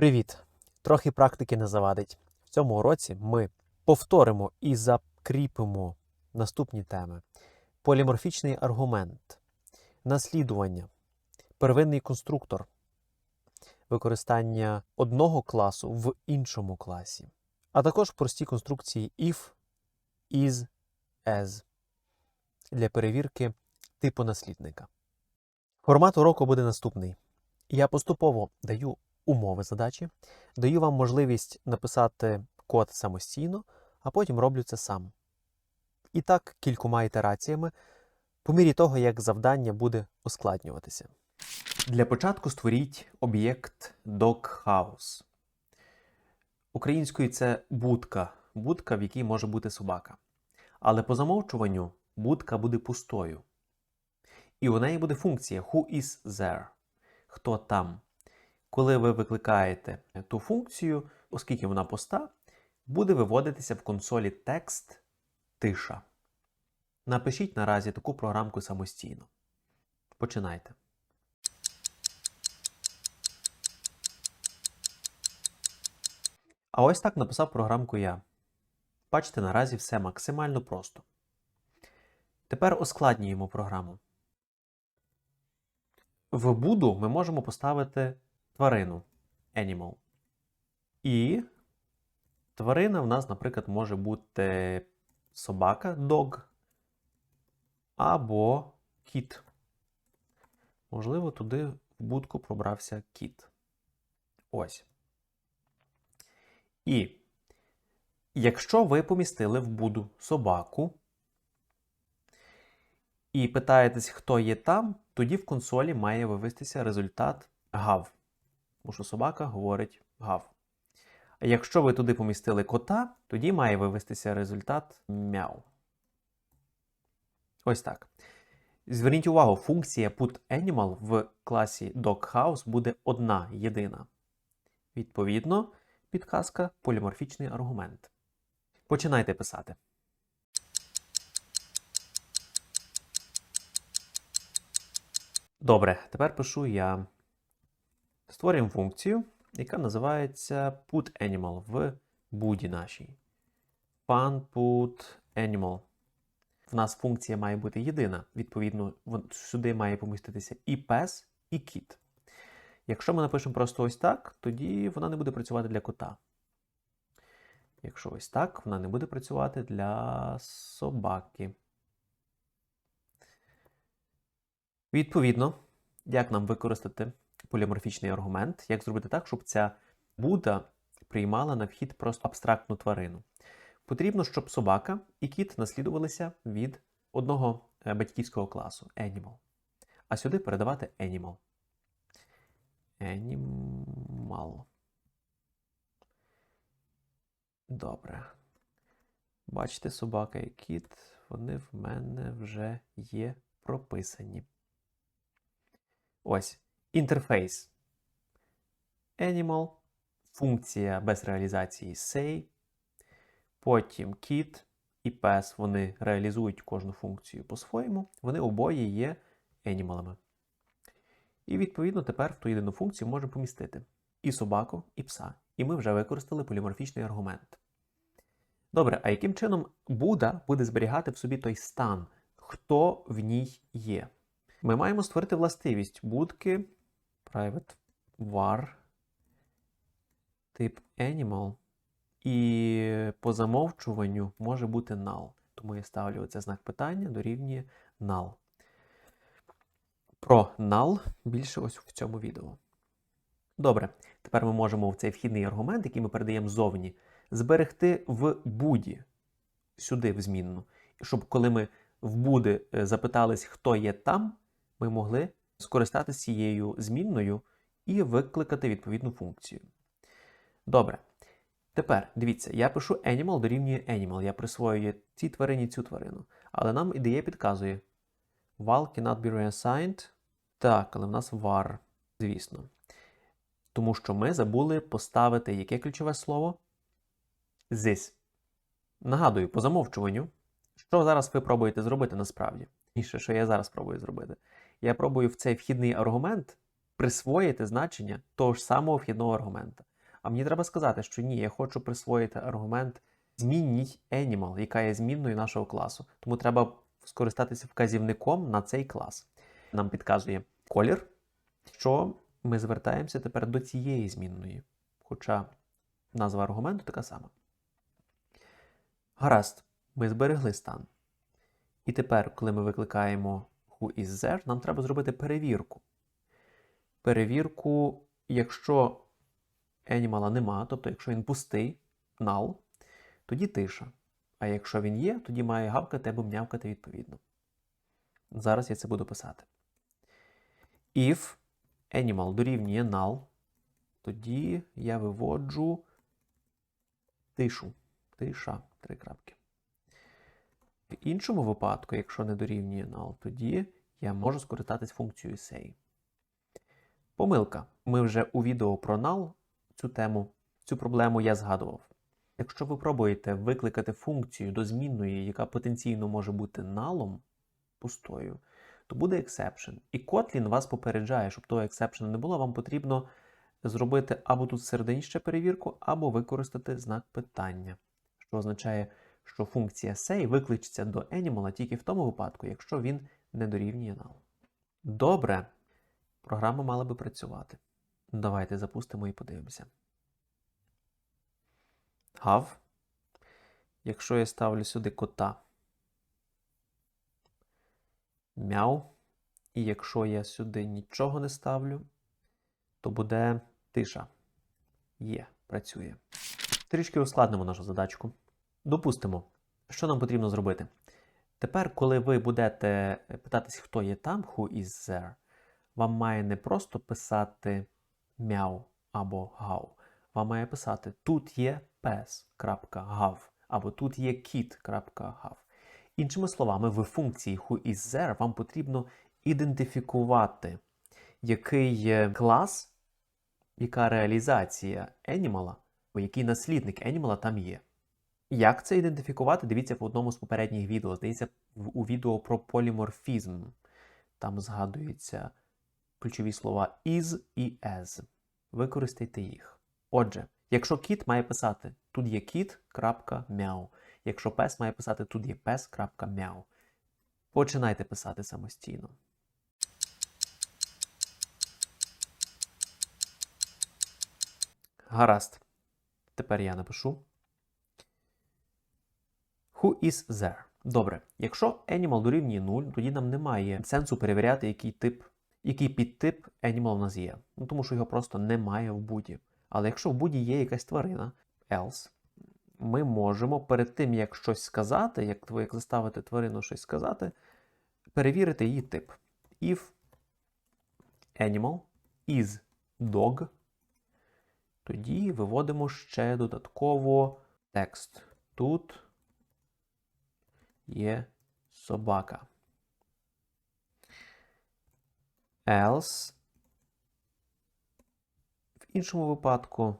Привіт! Трохи практики не завадить. В цьому уроці ми повторимо і закріпимо наступні теми: поліморфічний аргумент, наслідування, первинний конструктор, використання одного класу в іншому класі, а також прості конструкції if, is, as для перевірки типу наслідника. Формат уроку буде наступний. Я поступово даю умови задачі, даю вам можливість написати код самостійно, а потім роблю це сам. І так кількома ітераціями, по мірі того, як завдання буде ускладнюватися. Для початку створіть об'єкт doghouse. Українською це будка, будка, в якій може бути собака. Але по замовчуванню будка буде пустою. І у неї буде функція who is there, хто там. Коли ви викликаєте ту функцію, оскільки вона пуста, буде виводитися в консолі текст тиша. Напишіть наразі таку програмку самостійно. Починайте. А ось так написав програмку я. Бачите, наразі все максимально просто. Тепер ускладнюємо програму. В буду ми можемо поставити тварину animal. І тварина в нас, наприклад, може бути собака dog або кіт. Можливо, туди в будку пробрався кіт. Ось. І якщо ви помістили в буду собаку і питаєтесь, хто є там, тоді в консолі має вивестися результат гав. Тому що собака говорить гав. А якщо ви туди помістили кота, тоді має вивестися результат мяу. Ось так. Зверніть увагу, функція putAnimal в класі doghouse буде одна єдина. Відповідно, підказка поліморфічний аргумент. Починайте писати. Добре, тепер пишу я. Створюємо функцію, яка називається putAnimal в буді нашій. Fun putAnimal. В нас функція має бути єдина. Відповідно, сюди має поміститися і пес, і кіт. Якщо ми напишемо просто ось так, тоді вона не буде працювати для кота. Якщо ось так, вона не буде працювати для собаки. Відповідно, як нам використати поліморфічний аргумент, як зробити так, щоб ця буда приймала на вхід просто абстрактну тварину. Потрібно, щоб собака і кіт наслідувалися від одного е, батьківського класу animal. А сюди передавати animal. Animal. Добре. Бачите, собака і кіт, вони в мене вже є прописані. Ось. Інтерфейс. Animal. Функція без реалізації say. Потім kit і pes. Вони реалізують кожну функцію по-своєму. Вони обоє є анімалами. І відповідно тепер в ту єдину функцію можемо помістити і собаку, і пса. І ми вже використали поліморфічний аргумент. Добре, а яким чином Буда буде зберігати в собі той стан, хто в ній є? Ми маємо створити властивість будки private var тип animal. І по замовчуванню може бути null. Тому я ставлю оце знак питання дорівнює null. Про null більше ось в цьому відео. Добре, тепер ми можемо в цей вхідний аргумент, який ми передаємо ззовні, зберегти в буді сюди в змінну. Щоб коли ми в буди е, запитались, хто є там, ми могли скористатися цією змінною і викликати відповідну функцію. Добре. Тепер дивіться, я пишу animal дорівнює animal. Я присвоюю цій тварині цю тварину. Але нам ідея підказує. Val cannot be reassigned. Так, але в нас var, звісно. Тому що ми забули поставити яке ключове слово? This. Нагадую, по замовчуванню, що зараз ви пробуєте зробити насправді? І що я зараз пробую зробити? Я пробую в цей вхідний аргумент присвоїти значення того ж самого вхідного аргумента. А мені треба сказати, що ні, я хочу присвоїти аргумент змінніть animal, яка є змінною нашого класу. Тому треба скористатися вказівником на цей клас. Нам підказує колір, що ми звертаємося тепер до цієї змінної. Хоча назва аргументу така сама. Гаразд, ми зберегли стан. І тепер, коли ми викликаємо who is there, нам треба зробити перевірку. Перевірку, якщо анімала нема, тобто якщо він пустий, null, тоді тиша. А якщо він є, тоді має гавкати або мнявкати відповідно. Зараз я це буду писати. If animal дорівнює null, тоді я виводжу тишу. Тиша. Три крапки. В іншому випадку, якщо не дорівнює null, тоді я можу скористатись функцією say. Помилка. Ми вже у відео про null цю тему, цю проблему я згадував. Якщо ви пробуєте викликати функцію до змінної, яка потенційно може бути налом пустою, то буде exception. І Kotlin вас попереджає, щоб того exception не було, вам потрібно зробити або тут всередині ще перевірку, або використати знак питання, що означає, що функція say викличеться до animal тільки в тому випадку, якщо він не дорівнює null. Добре, програма мала би працювати. Давайте запустимо і подивимося. Have. Якщо я ставлю сюди кота. Мяу. І якщо я сюди нічого не ставлю, то буде тиша. Є, працює. Трішки ускладнимо нашу задачку. Допустимо, що нам потрібно зробити. Тепер, коли ви будете питатись, хто є там, who is there, вам має не просто писати мяу або гав. Вам має писати тут є пес.гав або тут є kit.gав. Іншими словами, в функції who is there вам потрібно ідентифікувати, який клас, яка реалізація або який наслідник анімала там є. Як це ідентифікувати? Дивіться в одному з попередніх відео. Здається, у відео про поліморфізм. Там згадуються ключові слова is і as. Використайте їх. Отже, якщо кіт має писати тут є кіт.мяу. Якщо пес має писати тут є пес.мяу. Починайте писати самостійно. Гаразд. Тепер я напишу. Who is there? Добре. Якщо animal дорівнює 0, тоді нам немає сенсу перевіряти, який тип, який підтип animal у нас є. Ну, тому що його просто немає в буді. Але якщо в буді є якась тварина, else, ми можемо перед тим, як щось сказати, як, як заставити тварину щось сказати, перевірити її тип. If animal is dog, тоді виводимо ще додатково текст. Тут є собака. Else. В іншому випадку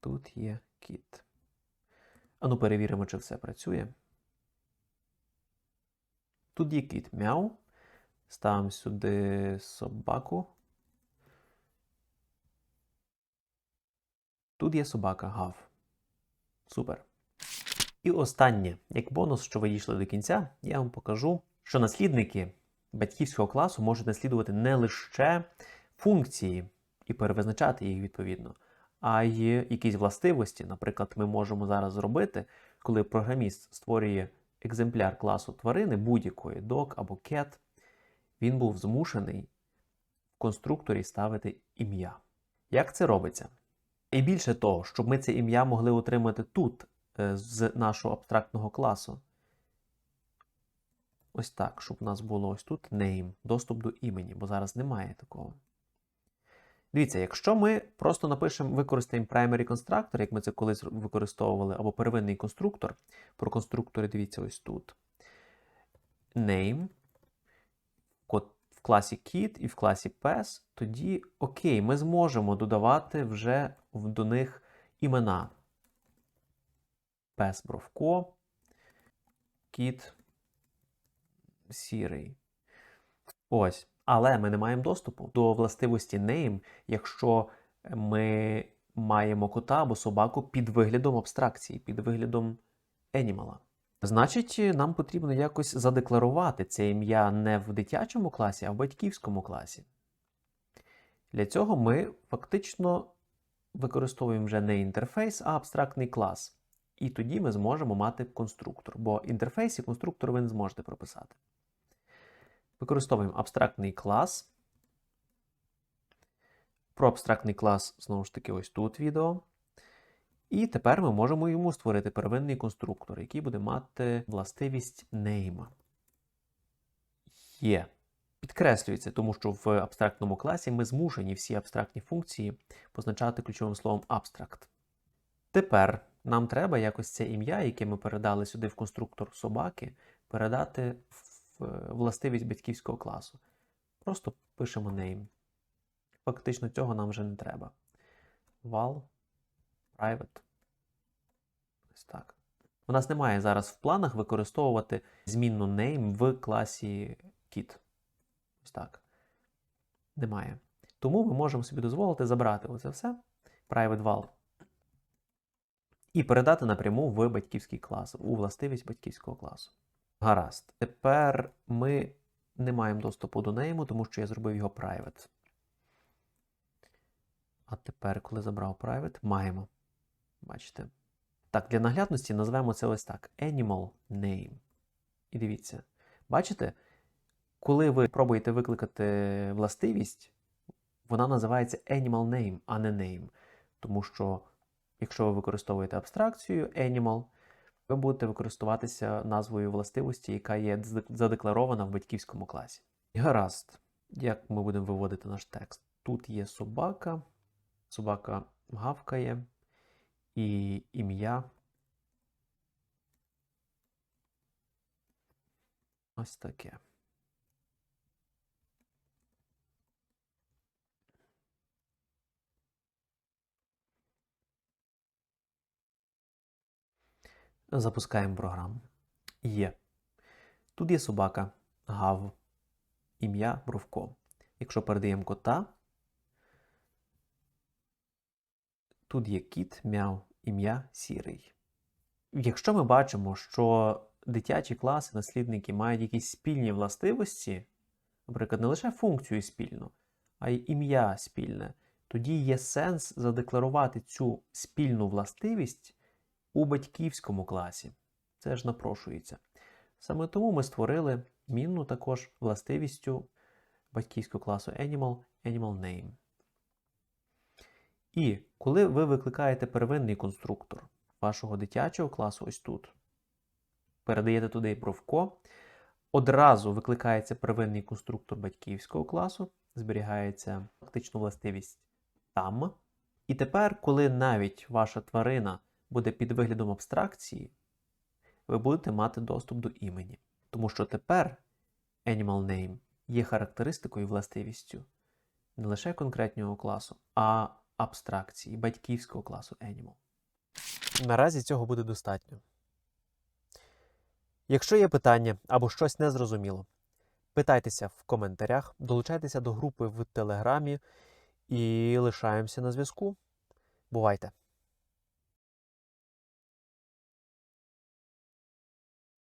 тут є кіт. Ану, перевіримо, чи все працює. Тут є кіт мяу. Ставимо сюди собаку. Тут є собака гав. Супер. І останнє, як бонус, що ви дійшли до кінця, я вам покажу, що наслідники батьківського класу можуть наслідувати не лише функції і перевизначати їх відповідно, а й якісь властивості. Наприклад, ми можемо зараз зробити, коли програміст створює екземпляр класу тварини будь-якої dog або cat, він був змушений в конструкторі ставити ім'я. Як це робиться? І більше того, щоб ми це ім'я могли отримати тут, з нашого абстрактного класу. Ось так, щоб у нас було ось тут name, доступ до імені, бо зараз немає такого. Дивіться, якщо ми просто напишемо, використаємо primary constructor, як ми це колись використовували, або первинний конструктор, про конструктори дивіться ось тут. Name, в класі kit і в класі pes, тоді окей, ми зможемо додавати вже до них імена. Пес Бровко, кіт сірий. Ось. Але ми не маємо доступу до властивості name, якщо ми маємо кота або собаку під виглядом абстракції, під виглядом енімала. Значить, нам потрібно якось задекларувати це ім'я не в дитячому класі, а в батьківському класі. Для цього ми фактично використовуємо вже не інтерфейс, а абстрактний клас. І тоді ми зможемо мати конструктор, бо інтерфейс і конструктор ви не зможете прописати. Використовуємо абстрактний клас. Про абстрактний клас, знову ж таки, ось тут відео. І тепер ми можемо йому створити первинний конструктор, який буде мати властивість name. Є. Підкреслюється, тому що в абстрактному класі ми змушені всі абстрактні функції позначати ключовим словом abstract. Тепер нам треба якось це ім'я, яке ми передали сюди в конструктор собаки, передати в е, властивість батьківського класу. Просто пишемо name. Фактично цього нам вже не треба. Val private. Ось так. У нас немає зараз в планах використовувати змінну name в класі kit. Ось так. Немає. Тому ми можемо собі дозволити забрати оце все, private val, і передати напряму в батьківський клас, у властивість батьківського класу. Гаразд. Тепер ми не маємо доступу до нейму, тому що я зробив його private. А тепер, коли забрав private, маємо. Бачите? Так, для наглядності назвемо це ось так: Animal name. І дивіться, бачите, коли ви пробуєте викликати властивість, вона називається Animal name, а не name. Тому що, якщо ви використовуєте абстракцію animal, ви будете використовуватися назвою властивості, яка є задекларована в батьківському класі. Гаразд, як ми будемо виводити наш текст? Тут є собака, собака гавкає і ім'я. Ось таке. Запускаємо програму. Є. Тут є собака, гав, ім'я Бровко. Якщо передаємо кота, тут є кіт, мяу, ім'я сірий. Якщо ми бачимо, що дитячі класи, наслідники мають якісь спільні властивості, наприклад, не лише функцію спільну, а й ім'я спільне, тоді є сенс задекларувати цю спільну властивість у батьківському класі. Це ж напрошується. Саме тому ми створили мінну також властивістю батьківського класу Animal, Animal Name. І коли ви викликаєте первинний конструктор вашого дитячого класу, ось тут, передаєте туди бровко, одразу викликається первинний конструктор батьківського класу, зберігається фактично властивість там. І тепер, коли навіть ваша тварина буде під виглядом абстракції, ви будете мати доступ до імені. Тому що тепер Animal Name є характеристикою і властивістю не лише конкретного класу, а абстракції батьківського класу Animal. Наразі цього буде достатньо. Якщо є питання або щось незрозуміло, питайтеся в коментарях, долучайтеся до групи в Телеграмі і лишаємося на зв'язку. Бувайте!